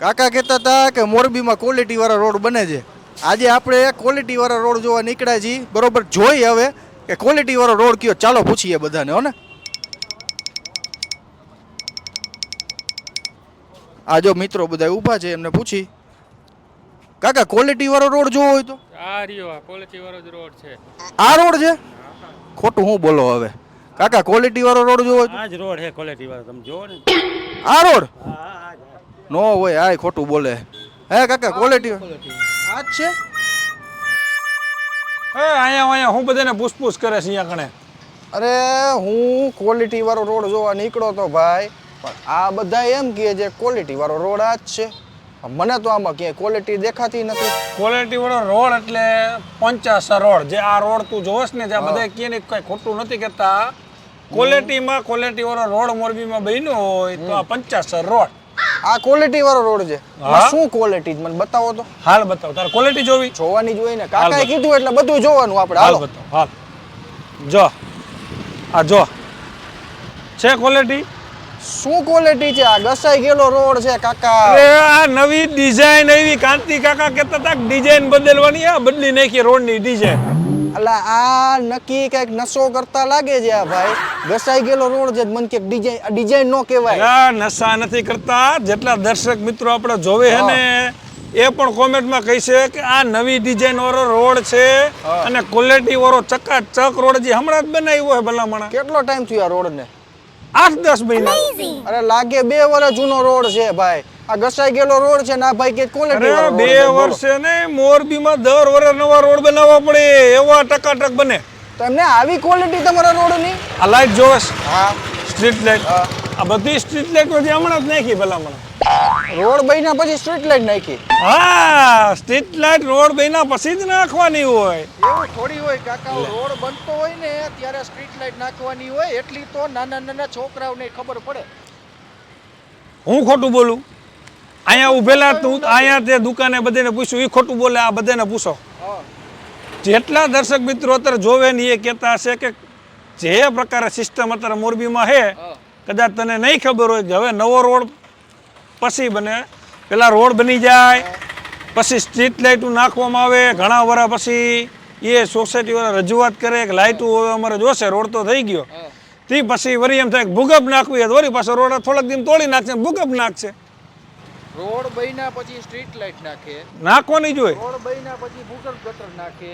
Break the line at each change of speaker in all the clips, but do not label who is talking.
કાકા કહેતા હતા કે મોરબીમાં ક્વોલિટીવાળા રોડ બને છે. આજે આપણે ક્વોલિટીવાળા રોડ જોવા નીકળ્યા છીએ. બરોબર જોઈ હવે કે ક્વોલિટી વાળો રોડ કયો. ચાલો પૂછીએ બધાને હો ને? આ જો મિત્રો બધા ઊભા છે એમને પૂછી. કાકા ક્વોલિટીવાળો રોડ જોવો હોય તો?
આ રહ્યો આ ક્વોલિટી જ રોડ છે.
આ રોડ છે? ખોટું હું બોલો હવે? કાકા ક્વોલિટીવાળો રોડ જોવો હોય
આ જ રોડ છે ક્વોલિટીવાળો તમે જોવો ને.
આ રોડ
હા.
નો હોય આય ખોટું બોલે. હે કાકા ક્વોલિટી આ જ છે?
હે અહીંયા અહીંયા હું બધાને પૂછપૂછ કરે છે અહીંયા કણે.
અરે હું ક્વોલિટી વાળો રોડ જોવા નીકળો તો ભાઈ પણ આ બધા એમ કહે છે ક્વોલિટી વાળો રોડ આ જ છે. મને તો આમાં ક્યાંય ક્વોલિટી દેખાતી નથી.
ક્વોલિટી વાળો રોડ એટલે પંચાસર રોડ. જે આ રોડ તું જોશ ને ત્યાં બધા કે કઈ ખોટું નથી કહેતા. ક્વોલિટીમાં ક્વોલિટી વાળો રોડ મોરબીમાં બન્યો હોય તો આ પંચાસર રોડ.
આ ક્વોલિટી વાળો રોડ છે. શું ક્વોલિટી મને બતાવો તો.
હાલ બતાવો. તારે ક્વોલિટી જોવી?
જોવાની જ ને. કાકાએ કીધું એટલે બધું જોવાનું આપણે.
હાલ બતાવો. હાલ. જો. આ જો. છે ક્વોલિટી
શું ક્વોલિટી છે? આ ઘસાઈ ગયેલો રોડ છે કાકા.
એ આ નવી ડિઝાઇન એવી કાંતિ કાકા કહેતા હતા ડિઝાઇન બદલવાની. આ બદલી નાખી રોડની ડિઝાઇન
એટલે આ નક્કી કંઈક નશો કરતા લાગે છે આ ભાઈ. ઘસાઈ ગયેલો રોડ છે મને કે ડિઝાઇન ડિઝાઇન નો કહેવાય.
નશા નથી કરતા. જેટલા દર્શક મિત્રો આપણે જોવે છે ને એ પણ કોમેન્ટમાં કહી છે કે આ નવી ડિઝાઇન વાળો રોડ છે અને ક્વોલિટી વાળો ચકાચક રોડ જે હમણાં જ બનાવ્યો છે ભલામણા.
કેટલો ટાઈમ થયો આ રોડ ને
આઠ દસ મહિના.
અરે લાગે બે વર્ષ જૂનો રોડ છે ભાઈ. આ ઘસાઈ ગયેલો રોડ છે ના ભાઈ કે ક્વોલિટી
અરે બે વર્ષે ને મોરબીમાં દર વર્ષે નવા રોડ બનાવવા પડે. એવા ટકાટક બને.
તો એમને આવી ક્વોલિટી તમારા રોડની
આ લાઈટ જોવે
હા.
સ્ટ્રીટ લાઈટ આ બધી સ્ટ્રીટ લાઈટ બધી હમણાં જ નાખી ભલામણ.
રોડ બન્યા પછી સ્ટ્રીટ લાઈટ નાખી.
હા સ્ટ્રીટ લાઈટ રોડ બન્યા પછી જ નાખવાની હોય.
એવું થોડી હોય કાકા રોડ બનતો હોય ને ત્યારે સ્ટ્રીટ લાઈટ નાખવાની હોય. એટલી તો નાના નાના છોકરાઓને ખબર પડે.
હું ખોટું બોલું? અહીંયા ઉભેલા તું અહીંયા તે દુકાને બધાને પૂછ્યું એ ખોટું બોલે આ બધાને પૂછો. જેટલા દર્શક મિત્રો અત્યારે જોવે ને એ કહેતા હશે કે જે પ્રકારે સિસ્ટમ અત્યારે મોરબીમાં છે કદાચ તને નહીં ખબર હોય કે હવે નવો રોડ પછી બને. પેલા રોડ બની જાય પછી સ્ટ્રીટ લાઇટો નાખવામાં આવે ઘણા વર્ષ પછી એ સોસાયટીવાળા રજૂઆત કરે કે લાઇટો હવે અમારે જોશે રોડ તો થઈ ગયો. તે પછી વળી એમ થાય ભૂગપ નાખવી વળી પાછો રોડ થોડાક દિન તોડી નાખશે ભૂગપ નાખશે.
રોડ બન્યા પછી સ્ટ્રીટ લાઇટ નાખે.
નાખવાની જોઈએ
રોડ બન્યા પછી ભૂગર્ભ ગટર નાખે.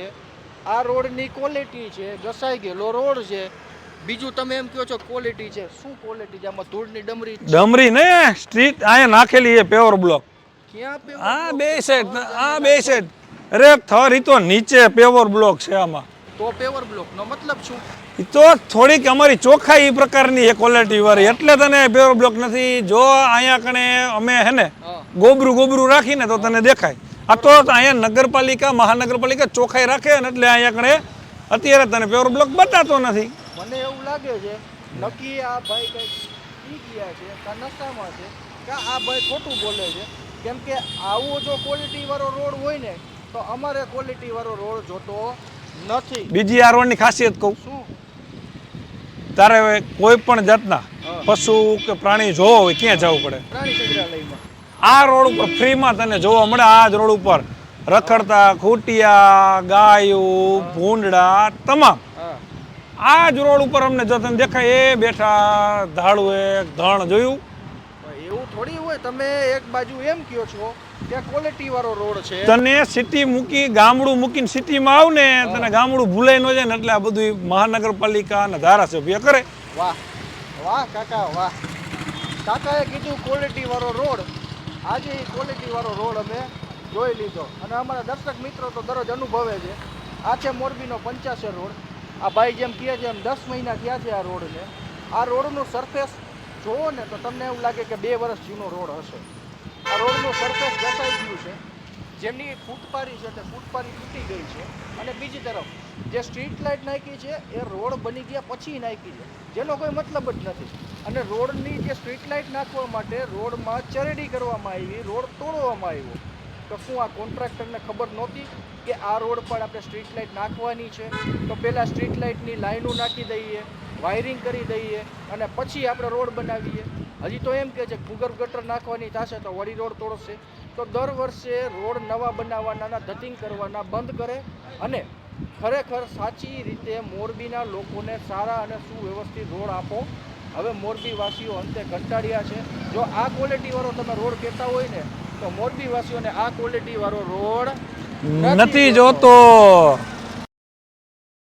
આ રોડની ક્વોલિટી છે ઘસાઈ ગયેલો રોડ છે. બીજું તમે એમ કહો છો ક્વોલિટી છે શું ક્વોલિટી છે? આમાં ધૂળની ડમરી
ડમરી ને સ્ટ્રીટ અહીંયા નાખેલી છે પેવર બ્લોક
ક્યાં
આ બે સેટ આ બે સેટ અરે થર તો નીચે પેવર બ્લોક છે આમાં.
તો પેવર બ્લોક નો મતલબ શું?
તો થોડીક અમારી ચોખ્ખાઈ એ પ્રકારની એ ક્વોલિટી વાળી. એટલે તને પ્યોર બ્લોક નથી. જો અહીંયા કણે અમે હે ને ગોબરું ગોબરું રાખીને તો તને દેખાય. આ તો અહીંયા નગરપાલિકા મહાનગરપાલિકા ચોખ્ખાઈ રાખે ને એટલે અહીંયા કણે અત્યારે તને પ્યોર બ્લોક બતાતો નથી.
મને એવું લાગે છે નક્કી આ ભાઈ કંઈક ગયા છે કા નશામાં છે કા આ ભાઈ ખોટું બોલે છે. કેમ કે આવો જો ક્વોલિટી વાળો રોડ હોય ને તો અમારે ક્વોલિટી વાળો રોડ જોતો નથી.
બીજી આ રોડની ખાસિયત કહું.
શું?
તારે કોઈ પણ જાતના પશુ કે પ્રાણી જોવો હોય ક્યાં જવું પડે? આ રોડ ઉપર ફ્રીમાં તને જોવા મળે આ જ રોડ ઉપર. રખડતા ખૂટિયા ગાયો ભૂંડડા તમામ. આ જ રોડ ઉપર અમને જો દેખાય એ બેઠા ધાડુએ ધણ જોયું.
એવું થોડી હોય તમે એક બાજુ એમ કહો છો કે ક્વોલિટી વાળો રોડ છે.
તને સિટી મૂકી ગામડું મૂકીને સિટીમાં આવ ને તને ગામડું ભૂલાઈ ન જાય ને એટલે આ બધું મહાનગરપાલિકા અને ધારાસભ્ય કરે.
વાહ વાહ કાકા વાહ. કાકાએ કીધું ક્વોલિટી વાળો રોડ. આજે એ ક્વોલિટી વાળો રોડ અમે જોઈ લીધો. અને અમારા દર્શક મિત્રો તો દરરોજ અનુભવે છે. આ છે મોરબીનો પંચાસર રોડ. આ ભાઈ જેમ કહે છે એમ દસ મહિના થયા છે આ રોડને. આ રોડનું સરફેસ જોવો ને તો તમને એવું લાગે કે બે વર્ષ જૂનો રોડ હશે. આ રોડનું સરફેસ ઘસાઈ ગયું છે. જેની ફૂટપારી છે તે ફૂટપારી તૂટી ગઈ છે. અને બીજી તરફ જે સ્ટ્રીટ લાઇટ નાખી છે એ રોડ બની ગયા પછી નાખી છે. જેનો કોઈ મતલબ જ નથી. અને રોડની જે સ્ટ્રીટ લાઇટ નાખવા માટે રોડમાં ચરેડી કરવામાં આવી, રોડ તોડવામાં આવ્યો. તો શું આ કોન્ટ્રાક્ટરને ખબર નહોતી કે આ રોડ પર આપણે સ્ટ્રીટ લાઇટ નાખવાની છે? તો પહેલાં સ્ટ્રીટ લાઇટની લાઈનો નાખી દઈએ, વાયરિંગ કરી દઈએ અને પછી આપણે રોડ બનાવીએ. હજી તો એમ કે છે ભૂગર્ભ ગટર નાખવાની થશે તો વળી રોડ તોડશે. તો દર વર્ષે રોડ નવા બનાવવાના ધતિંગ કરવાના બંધ કરે અને ખરેખર સાચી રીતે મોરબીના લોકોને સારા અને સુવ્યવસ્થિત રોડ આપો. હવે મોરબીવાસીઓ અંતે કંટાળ્યા છે. જો આ ક્વોલિટીવાળો તમે રોડ કહેતા હોય ને તો મોરબીવાસીઓને આ ક્વોલિટીવાળો રોડ
નથી જોતો.